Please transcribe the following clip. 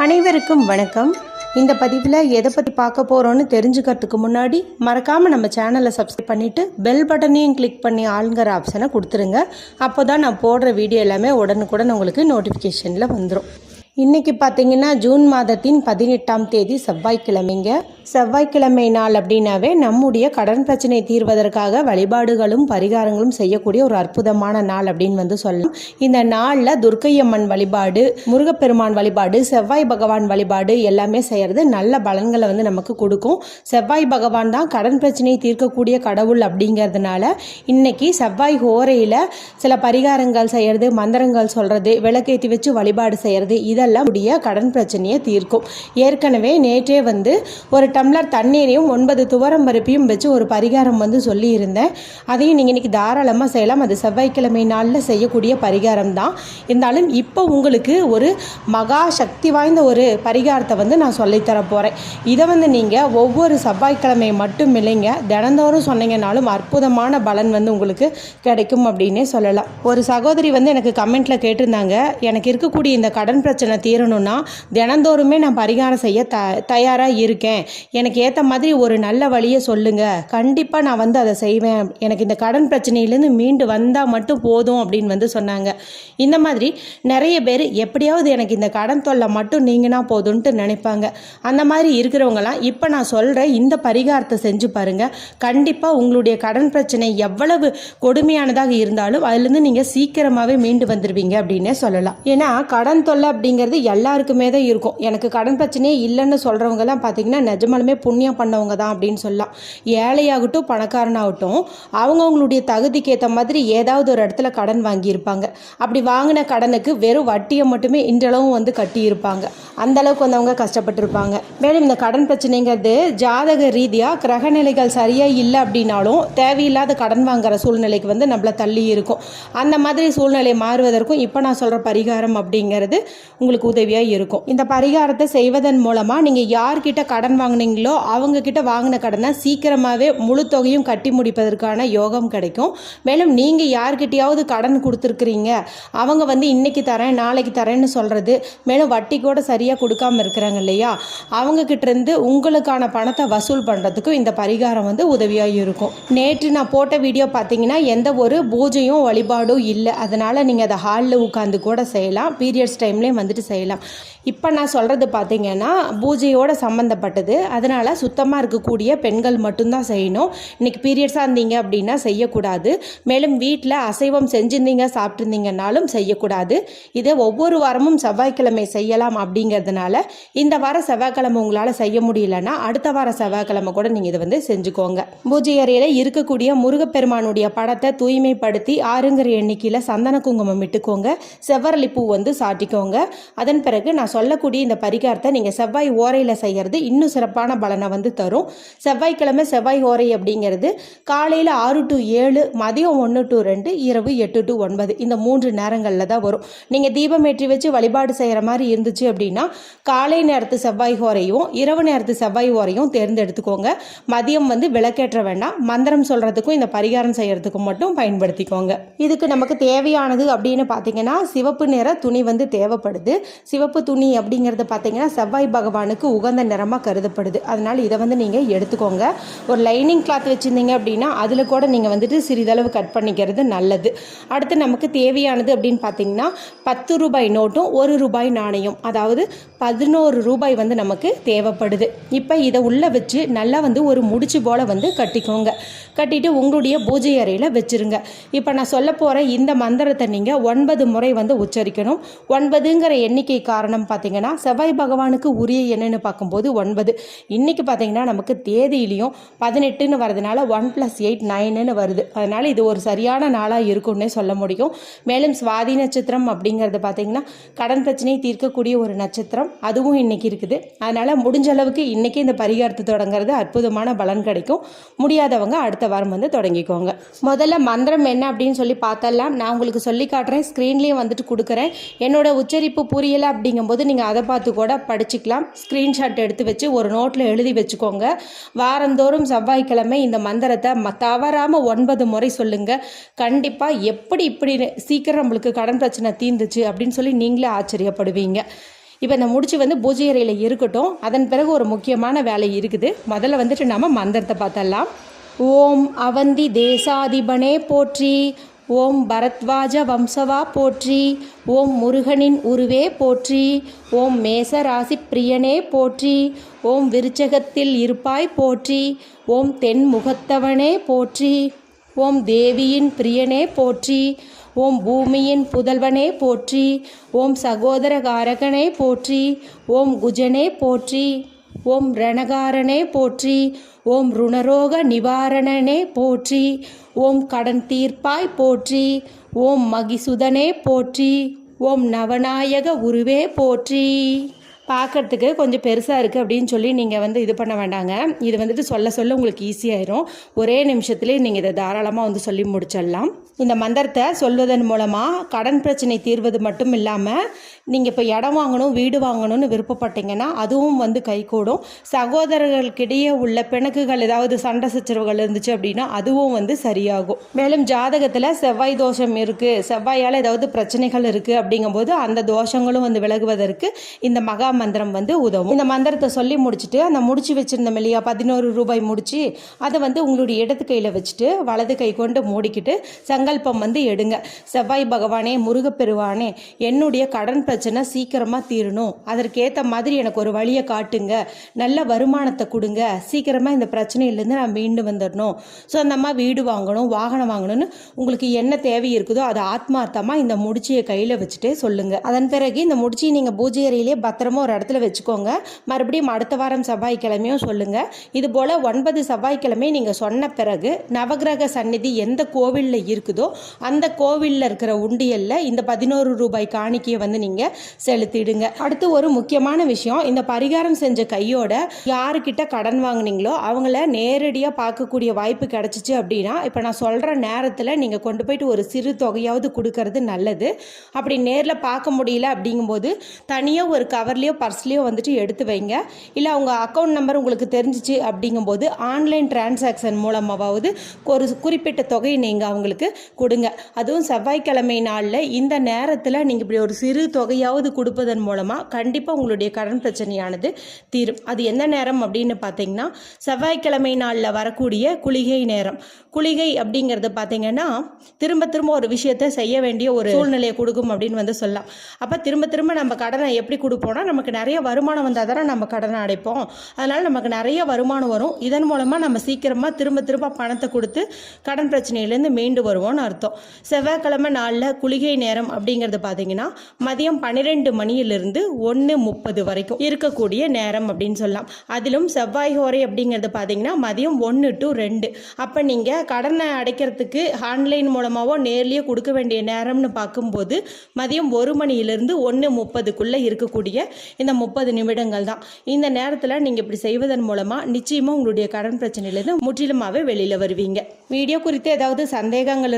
அனைவருக்கும் வணக்கம். இந்த பதிவில் எதை பற்றி பார்க்க போகிறோன்னு தெரிஞ்சுக்கிறதுக்கு முன்னாடி மறக்காமல் நம்ம சேனலை சப்ஸ்கிரைப் பண்ணிவிட்டு பெல் பட்டனையும் கிளிக் பண்ணி ஆளுங்கிற ஆப்ஷனை கொடுத்துருங்க. அப்போ தான் நான் போடுற வீடியோ எல்லாமே உடனுக்குடன் உங்களுக்கு நோட்டிஃபிகேஷனில் வந்துடும் இன்றைக்கி பார்த்தீங்கன்னா ஜூன் மாதத்தின் பதினெட்டாம் தேதி செவ்வாய்க்கிழமைங்க. செவ்வாய்க்கிழமை நாள் அப்படின்னாவே நம்முடைய கடன் பிரச்சனை தீர்வதற்காக வழிபாடுகளும் பரிகாரங்களும் செய்யக்கூடிய ஒரு அற்புதமான நாள் அப்படின்னு வந்து சொல்லலாம். இந்த நாளில் துர்க்கையம்மன் வழிபாடு முருகப்பெருமான் வழிபாடு செவ்வாய் பகவான் வழிபாடு எல்லாமே செய்கிறது நல்ல பலன்களை வந்து நமக்கு கொடுக்கும். செவ்வாய் பகவான் தான் கடன் பிரச்சனையை தீர்க்கக்கூடிய கடவுள் அப்படிங்கிறதுனால இன்னைக்கு செவ்வாய் ஹோரையில் சில பரிகாரங்கள் செய்கிறது மந்திரங்கள் சொல்கிறது விளக்கேற்றி வச்சு வழிபாடு செய்கிறது இதெல்லாம் உடைய கடன் பிரச்சனையை தீர்க்கும். ஏற்கனவே நேற்றே வந்து ஒரு டம்ளர் தண்ணீரையும் ஒன்பது துவரம் பருப்பையும் வச்சு ஒரு பரிகாரம் வந்து சொல்லியிருந்தேன். அதையும் நீங்கள் இன்னைக்கு தாராளமாக செய்யலாம். அது செவ்வாய்க்கிழமை நாளில் செய்யக்கூடிய பரிகாரம் தான். இருந்தாலும் இப்போ உங்களுக்கு ஒரு மகா சக்தி வாய்ந்த ஒரு பரிகாரத்தை வந்து நான் சொல்லித்தர போகிறேன் இதை வந்து நீங்கள் ஒவ்வொரு செவ்வாய்க்கிழமை மட்டும் இல்லைங்க தினந்தோறும் சொன்னீங்கனாலும் அற்புதமான பலன் வந்து உங்களுக்கு கிடைக்கும் அப்படின்னே சொல்லலாம். ஒரு சகோதரி வந்து எனக்கு கமெண்ட்டில் கேட்டிருந்தாங்க எனக்கு இருக்கக்கூடிய இந்த கடன் பிரச்சனை தீரணும்னா தினந்தோறுமே நான் பரிகாரம் செய்ய த தயாராக இருக்கேன். எனக்கு ஏற்ற மாதிரி ஒரு நல்ல வழியை சொல்லுங்கள் கண்டிப்பாக நான் வந்து அதை செய்வேன். எனக்கு இந்த கடன் பிரச்சனையிலேருந்து மீண்டு வந்தால் மட்டும் போதும் அப்படின்னு வந்து சொன்னாங்க. இந்த மாதிரி நிறைய பேர் எப்படியாவது எனக்கு இந்த கடன் தொல்லை மட்டும் நீங்கினா போதும்ன்ட்டு நினைப்பாங்க. அந்த மாதிரி இருக்கிறவங்களாம் இப்போ நான் சொல்கிற இந்த பரிகாரத்தை செஞ்சு பாருங்கள் கண்டிப்பாக உங்களுடைய கடன் பிரச்சனை எவ்வளவு கொடுமையானதாக இருந்தாலும் அதுலேருந்து நீங்கள் சீக்கிரமாகவே மீண்டு வந்துடுவீங்க அப்படின்னே சொல்லலாம். ஏன்னா கடன் தொல்லை அப்படிங்கிறது எல்லாருக்குமே தான் இருக்கும். எனக்கு கடன் பிரச்சனையே இல்லைன்னு சொல்கிறவங்கலாம் பார்த்தீங்கன்னா பெரும்பாலுமே புண்ணியம் பண்ணவங்க தான் அப்படின்னு சொல்லலாம். ஏழையாகட்டும் பணக்காரனாகட்டும் அவங்கவுங்களுடைய தகுதிக்கு ஏற்ற மாதிரி ஏதாவது ஒரு இடத்துல கடன் வாங்கியிருப்பாங்க. அப்படி வாங்கின கடனுக்கு வெறும் வட்டியை மட்டுமே இன்றளவும் வந்து கட்டியிருப்பாங்க. அந்த அளவுக்கு வந்து அவங்க கஷ்டப்பட்டிருப்பாங்க. மேலும் இந்த கடன் பிரச்சனைங்கிறது ஜாதக ரீதியாக கிரகநிலைகள் சரியாக இல்லை அப்படின்னாலும் தேவையில்லாத கடன் வாங்குற சூழ்நிலைக்கு வந்து நம்மளை தள்ளி இருக்கும். அந்த மாதிரி சூழ்நிலை மாறுவதற்கும் இப்போ நான் சொல்கிற பரிகாரம் அப்படிங்கிறது உங்களுக்கு உதவியாக இருக்கும். இந்த பரிகாரத்தை செய்வதன் மூலமாக நீங்கள் யார்கிட்ட கடன் வாங்குனீங்களோ அவங்க கிட்ட வாங்கின கடனை சீக்கிரமாகவே முழு தொகையும் கட்டி முடிப்பதற்கான யோகம் கிடைக்கும். மேலும் நீங்கள் யார்கிட்டையாவது கடன் கொடுத்துருக்குறீங்க. அவங்க வந்து இன்னைக்கு தரேன் நாளைக்கு தரேன்னு சொல்கிறது மேலும் வட்டி கூட சரியாக கொடுக்காம இருக்கிறாங்க இல்லையா? அவங்க உங்களுக்கான பணத்தை வசூல் பண்ணுறதுக்கும் இந்த பரிகாரம் வந்து உதவியாக இருக்கும். நேற்று நான் போட்ட வீடியோ பார்த்தீங்கன்னா எந்த ஒரு பூஜையும் வழிபாடும் இல்லை. அதனால் நீங்கள் அதை ஹாலில் உட்காந்து கூட செய்யலாம். பீரியட்ஸ் டைம்லேயும் வந்துட்டு செய்யலாம். இப்போ நான் சொல்கிறது பார்த்தீங்கன்னா பூஜையோட சம்மந்தப்பட்டது அதனால் சுத்தமாக இருக்கக்கூடிய பெண்கள் மட்டும்தான் செய்யணும். இன்றைக்கி பீரியட்ஸாக இருந்தீங்க அப்படின்னா செய்யக்கூடாது. மேலும் வீட்டில் அசைவம் செஞ்சிருந்தீங்க சாப்பிட்ருந்தீங்கனாலும் செய்யக்கூடாது. இதை ஒவ்வொரு வாரமும் செவ்வாய்க்கிழமை செய்யலாம் அப்படிங்கிறதுனால இந்த வாரம் செவ்வாய்க்கிழமை உங்களால் செய்ய முடியலன்னா அடுத்த வாரம் செவ்வாய்க்கிழமை கூட நீங்கள் இதை வந்து செஞ்சுக்கோங்க. பூஜை அறையில் இருக்கக்கூடிய முருகப்பெருமானுடைய படத்தை தூய்மைப்படுத்தி ஆறுங்கிற எண்ணிக்கையில் சந்தன குங்குமம் இட்டுக்கோங்க. செவ்வரளி பூ வந்து சாட்டிக்கோங்க. அதன் பிறகு நான் சொல்லக்கூடிய இந்த பரிகாரத்தை நீங்கள் செவ்வாய் ஓரையில் செய்கிறது இன்னும் சிறப்பான பலனை வந்து தரும். செவ்வாய்க்கிழமை செவ்வாய் ஓரை அப்படிங்கிறது காலையில் ஆறு டு ஏழு மதியம் ஒன்று டு ரெண்டு இரவு எட்டு டு ஒன்பது. இந்த மூன்று நேரங்களில் தான் வரும். நீங்கள் தீபம் ஏற்றி வச்சு வழிபாடு செய்கிற மாதிரி இருந்துச்சு அப்படின்னா காலை நேரத்து செவ்வாய் ஓரையும் இரவு நேரத்து செவ்வாய் ஓரையும் தேர்ந்தெடுத்துக்கோங்க. மதியம் வந்து விளக்கேற்ற வேண்டாம். மந்திரம் சொல்கிறதுக்கும் இந்த பரிகாரம் செய்கிறதுக்கும் மட்டும் பயன்படுத்திக்கோங்க. இதுக்கு நமக்கு தேவையானது அப்படின்னு பார்த்தீங்கன்னா சிவப்பு நிற துணி வந்து தேவைப்படுது. சிவப்பு துணி அப்படிங்கிறது பார்த்தீங்கன்னா செவ்வாய் பகவானுக்கு உகந்த நிறமாக கருதப்படுது. அதனால் இதை வந்து நீங்கள் எடுத்துக்கோங்க. ஒரு லைனிங் கிளாத் வச்சுருந்தீங்க அப்படின்னா அதில் கூட நீங்கள் வந்துட்டு சிறிதளவு கட் பண்ணிக்கிறது நல்லது. அடுத்து நமக்கு தேவையானது அப்படின்னு பார்த்தீங்கன்னா பத்து ரூபாய் நோட்டும் ஒரு ரூபாய் நாணயம் அதாவது பதினோரு ரூபாய் வந்து நமக்கு தேவைப்படுது. இப்போ இதை உள்ளே வச்சு நல்லா வந்து ஒரு முடிச்சு போல் வந்து கட்டிக்கோங்க. கட்டிட்டு உங்களுடைய பூஜை அறையில் வச்சுருங்க. இப்போ நான் சொல்ல போகிற இந்த மந்திரத்தை நீங்கள் ஒன்பது முறை வந்து உச்சரிக்கணும். ஒன்பதுங்கிற எண்ணிக்கை காரணம் பார்த்தீங்கன்னா செவ்வாய் பகவானுக்கு உரிய என்னன்னு பார்க்கும்போது ஒன்பது. இன்றைக்கி பார்த்தீங்கன்னா நமக்கு தேதியிலையும் பதினெட்டுன்னு வரதுனால ஒன் ப்ளஸ் எயிட் நைனுன்னு வருது. அதனால் இது ஒரு சரியான நாளாக இருக்கும்னே சொல்ல முடியும். மேலும் சுவாதி நட்சத்திரம் அப்படிங்கிறது பார்த்தீங்கன்னா கடன் பிரச்சனையை தீர்க்கக்கூடிய ஒரு நட்சத்திரம். அதுவும் இன்றைக்கி இருக்குது. அதனால் முடிஞ்ச அளவுக்கு இன்றைக்கி இந்த பரிகாரத்தை தொடங்குறது அற்புதமான பலன் கிடைக்கும். முடியாதவங்க அடுத்த வாரம் வந்து தொடங்கிக்கோங்க. முதல்ல மந்திரம் என்ன அப்படின்னு சொல்லி பார்த்தலாம் நான் உங்களுக்கு சொல்லி காட்டுறேன். ஸ்க்ரீன்லேயும் வந்துட்டு கொடுக்குறேன். என்னோட உச்சரிப்பு புரியலை அப்படிங்கும்போது நீங்கள் அதை பார்த்து கூட படிச்சுக்கலாம். ஸ்க்ரீன்ஷாட் எடுத்து வச்சு ஒரு நோட்டில் எழுதி வச்சுக்கோங்க. வாரந்தோறும் செவ்வாய்க்கிழமை இந்த மந்திரத்தை ம தவறாமல் ஒன்பது முறை சொல்லுங்கள் கண்டிப்பாக எப்படி இப்படி சீக்கிரம் நம்மளுக்கு கடன் பிரச்சனை தீர்ந்துச்சு அப்படின்னு சொல்லி நீங்களே ஆச்சரியப்படுவீங்க. இப்போ இந்த முடிச்சு வந்து பூஜை அறையில் இருக்கட்டும். அதன் பிறகு ஒரு முக்கியமான வேலை இருக்குது. முதல்ல வந்துட்டு நம்ம மந்திரத்தை பார்த்தலாம் ஓம் அவந்தி தேசாதிபனே போற்றி. ஓம் பரத்வாஜ வம்சவா போற்றி. ஓம் முருகனின் உருவே போற்றி. ஓம் மேசராசி பிரியனே போற்றி. ஓம் விருச்சகத்தில் இருப்பாய் போற்றி. ஓம் தென்முகத்தவனே போற்றி. ஓம் தேவியின் பிரியனே போற்றி. ஓம் பூமியின் புதல்வனே போற்றி. ஓம் சகோதரகாரகனே போற்றி. ஓம் குஜனே போற்றி. ஓம் ரணகாரனே போற்றி ஓம் ருணரோக நிவாரணனே போற்றி ஓம் கடன் தீர்ப்பாய் போற்றி ஓம் மகிசுதனே போற்றி ஓம் நவநாயக உருவே போற்றி. பார்க்கறதுக்கு கொஞ்சம் பெருசாக இருக்குது அப்படின்னு சொல்லி நீங்கள் வந்து இது பண்ண வேண்டாங்க. இது வந்துட்டு சொல்ல சொல்ல உங்களுக்கு ஈஸியாயிரும் ஒரே நிமிஷத்துலேயே நீங்கள் இதை தாராளமாக வந்து சொல்லி முடிச்சிடலாம். இந்த மந்திரத்தை சொல்வதன் மூலமாக கடன் பிரச்சனை தீர்வது மட்டும் இல்லாமல் நீங்கள் இப்போ இடம் வாங்கணும் வீடு வாங்கணும்னு விருப்பப்பட்டீங்கன்னா அதுவும் வந்து கைகூடும். சகோதரர்களுக்கிடையே உள்ள பிணக்குகள் ஏதாவது சண்டை சச்சரவுகள் இருந்துச்சு அப்படின்னா அதுவும் வந்து சரியாகும். மேலும் ஜாதகத்தில் செவ்வாய் தோஷம் இருக்குது செவ்வாயால் ஏதாவது பிரச்சனைகள் இருக்குது அப்படிங்கும்போது அந்த தோஷங்களும் வந்து விலகுவதற்கு இந்த மகா மந்திரம் வந்து உதவும். இந்த மந்திரத்தை சொல்லி முடிச்சுட்டு அந்த முடிச்சு வச்சுருந்தோம் இல்லையா பதினோரு ரூபாய் முடிச்சு அதை வந்து உங்களுடைய இடது கையில் வச்சுட்டு வலது கை கொண்டு மூடிக்கிட்டு சங்கல்பம் வந்து எடுங்க. செவ்வாய் பகவானே முருகப்பெருவானே என்னுடைய கடன் பிரச்சனை சீக்கிரமாக தீரணும். அதற்கேற்ற மாதிரி எனக்கு ஒரு வழியை காட்டுங்க. நல்ல வருமானத்தை கொடுங்க. சீக்கிரமாக இந்த பிரச்சனையிலேருந்து நான் மீண்டு வந்துடணும் சொந்தமாக வீடு வாங்கணும் வாகனம் வாங்கணும்னு உங்களுக்கு என்ன தேவை இருக்குதோ அதை ஆத்மார்த்தமாக இந்த முடிச்சியை கையில் வச்சுட்டே சொல்லுங்கள் அதன் பிறகு இந்த முடிச்சியை நீங்கள் பூஜை அறையிலே பத்திரமா ஒரு இடத்துல வச்சுக்கோங்க. மறுபடியும் அடுத்த வாரம் செவ்வாய்க்கிழமையும் சொல்லுங்கள் இதுபோல் ஒன்பது செவ்வாய்க்கிழமை நீங்கள் சொன்ன பிறகு நவகிரக சந்நிதி எந்த கோவிலில் இருக்குது? அந்த கோவிலில் இருக்கிற உண்டியலில் இந்த பதினோரு ரூபாய் காணிக்கையை வந்து நீங்கள் செலுத்திடுங்க. அடுத்து ஒரு முக்கியமான விஷயம் இந்த பரிகாரம் செஞ்ச கையோட யாருக்கிட்ட கடன் வாங்குனீங்களோ அவங்கள நேரடியாக பார்க்கக்கூடிய வாய்ப்பு கிடச்சிச்சு அப்படின்னா இப்போ நான் சொல்கிற நேரத்தில் நீங்கள் கொண்டு போயிட்டு ஒரு சிறு தொகையாவது கொடுக்கறது நல்லது. அப்படி நேரில் பார்க்க முடியல அப்படிங்கும்போது தனியாக ஒரு கவர்லேயோ பர்ஸ்லேயோ வந்துட்டு எடுத்து வைங்க. இல்லை அவங்க அக்கௌண்ட் நம்பர் உங்களுக்கு தெரிஞ்சிச்சு அப்படிங்கும்போது ஆன்லைன் டிரான்சாக்ஷன் மூலமாவது ஒரு குறிப்பிட்ட தொகையை நீங்கள் அவங்களுக்கு கொடுங்க. அதுவும் செவ்வாய்க்கிழமை நாளில் இந்த நேரத்தில் நீங்கள் இப்படி ஒரு சிறு தொகையாவது கொடுப்பதன் மூலமாக கண்டிப்பாக உங்களுடைய கடன் பிரச்சனையானது தீரும். அது எந்த நேரம் அப்படின்னு பார்த்தீங்கன்னா செவ்வாய்க்கிழமை நாளில் வரக்கூடிய குளிகை நேரம். குளிகை அப்படிங்கிறது பார்த்தீங்கன்னா திரும்ப திரும்ப ஒரு விஷயத்தை செய்ய வேண்டிய ஒரு சூழ்நிலையை கொடுக்கும் அப்படின்னு வந்து சொல்லலாம். அப்போ திரும்ப திரும்ப நம்ம கடனை எப்படி கொடுப்போம்னா நமக்கு நிறைய வருமானம் வந்தால் தானே நம்ம கடனை அடைப்போம். அதனால் நமக்கு நிறைய வருமானம் வரும். இதன் மூலமாக நம்ம சீக்கிரமாக திரும்ப திரும்ப பணத்தை கொடுத்து கடன் பிரச்சனையிலேருந்து மீண்டு வருவோம். வருவோம்னு அர்த்தம். செவ்வாய்க்கிழமை நாளில் குளிகை நேரம் அப்படிங்கிறது பார்த்தீங்கன்னா மதியம் பன்னிரெண்டு மணியிலிருந்து ஒன்று முப்பது வரைக்கும் இருக்கக்கூடிய நேரம் அப்படின்னு சொல்லலாம். அதிலும் செவ்வாய் ஹோரை அப்படிங்கிறது பார்த்தீங்கன்னா மதியம் ஒன்று டு ரெண்டு. அப்போ நீங்கள் கடனை அடைக்கிறதுக்கு ஆன்லைன் மூலமாகவோ நேர்லேயோ கொடுக்க வேண்டிய நேரம்னு பார்க்கும்போது மதியம் ஒரு மணியிலிருந்து ஒன்று முப்பதுக்குள்ளே இருக்கக்கூடிய இந்த முப்பது நிமிடங்கள் தான். இந்த நேரத்தில் நீங்கள் இப்படி செய்வதன் மூலமாக நிச்சயமாக உங்களுடைய கடன் பிரச்சனையிலேருந்து முற்றிலுமாகவே வெளியில் வருவீங்க. வீடியோ குறித்து ஏதாவது சந்தேகங்கள்